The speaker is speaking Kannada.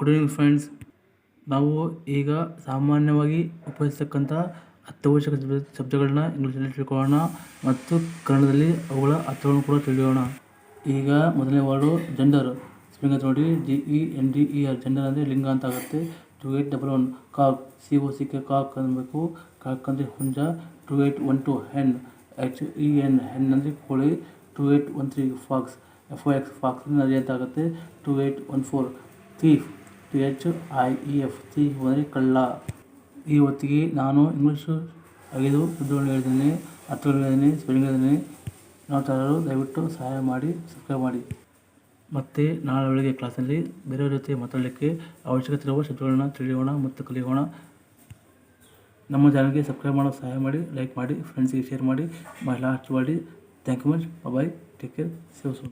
ಗುಡ್ ಈವ್ನಿಂಗ್ ಫ್ರೆಂಡ್ಸ್ ನಾವು ಈಗ ಸಾಮಾನ್ಯವಾಗಿ ಉಪಯೋಗಿಸ್ತಕ್ಕಂಥ ಅತ್ಯವಶ್ಯಕ ಶಬ್ದ ಶಬ್ದಗಳನ್ನ ಇಂಗ್ಲೀಷಲ್ಲಿ ತಿಳ್ಕೊಳ್ಳೋಣ ಮತ್ತು ಕನ್ನಡದಲ್ಲಿ ಅವುಗಳ ಅರ್ಥಗಳನ್ನು ಕೂಡ ತಿಳಿಯೋಣ. ಈಗ ಮೊದಲನೇ ವರ್ಡು ಜೆಂಡರ್ ಸ್ಪಿಂಗ್ ನೋಡಿ G E N D E R gender ಅಂದರೆ ಲಿಂಗ ಅಂತ ಆಗುತ್ತೆ. Two eight double one cock C O C K cock ಅನ್ಬೇಕು ಕಾಕ್ ಅಂದರೆ ಹುಂಜ. Two eight one two hen H E N hen ಅಂದರೆ ಕೋಳಿ. Two eight one three fox F O X fox ನದಿ ಅಂತ ಆಗುತ್ತೆ. Two eight one four thief T H I E F C ಹೋದರೆ ಕಳ್ಳ. ಈ ಹೊತ್ತಿಗೆ ನಾನು ಇಂಗ್ಲೀಷು ಐದು ಶಬ್ದಗಳನ್ನು ಹೇಳಿದ್ದೇನೆ ಹತ್ತು ಹೇಳಿದ್ದೇನೆ, ಸ್ಪೆಲ್ಲಿಂಗ್ ಹೇಳಿದ್ದೇನೆ. ನಾವು ತರಲು ದಯವಿಟ್ಟು ಸಹಾಯ ಮಾಡಿ, ಸಬ್ಸ್ಕ್ರೈಬ್ ಮಾಡಿ. ಮತ್ತು ನಾಳೆ ಬೆಳಗ್ಗೆ ಕ್ಲಾಸಲ್ಲಿ ಬೇರೆಯವ್ರ ಜೊತೆ ಮಾತಾಡಲಿಕ್ಕೆ ಅವಶ್ಯಕತೆ ಇರುವ ಶಬ್ದಗಳನ್ನ ತಿಳಿಯೋಣ ಮತ್ತು ಕಲಿಯೋಣ. ನಮ್ಮ ಚಾನಲ್ಗೆ ಸಬ್ಸ್ಕ್ರೈಬ್ ಮಾಡೋ ಸಹಾಯ ಮಾಡಿ, ಲೈಕ್ ಮಾಡಿ ಫ್ರೆಂಡ್ಸಿಗೆ ಶೇರ್ ಮಾಡಿ ಲಾಸ್ಟ್ ಮಾಡಿ. Thank you much bye take care save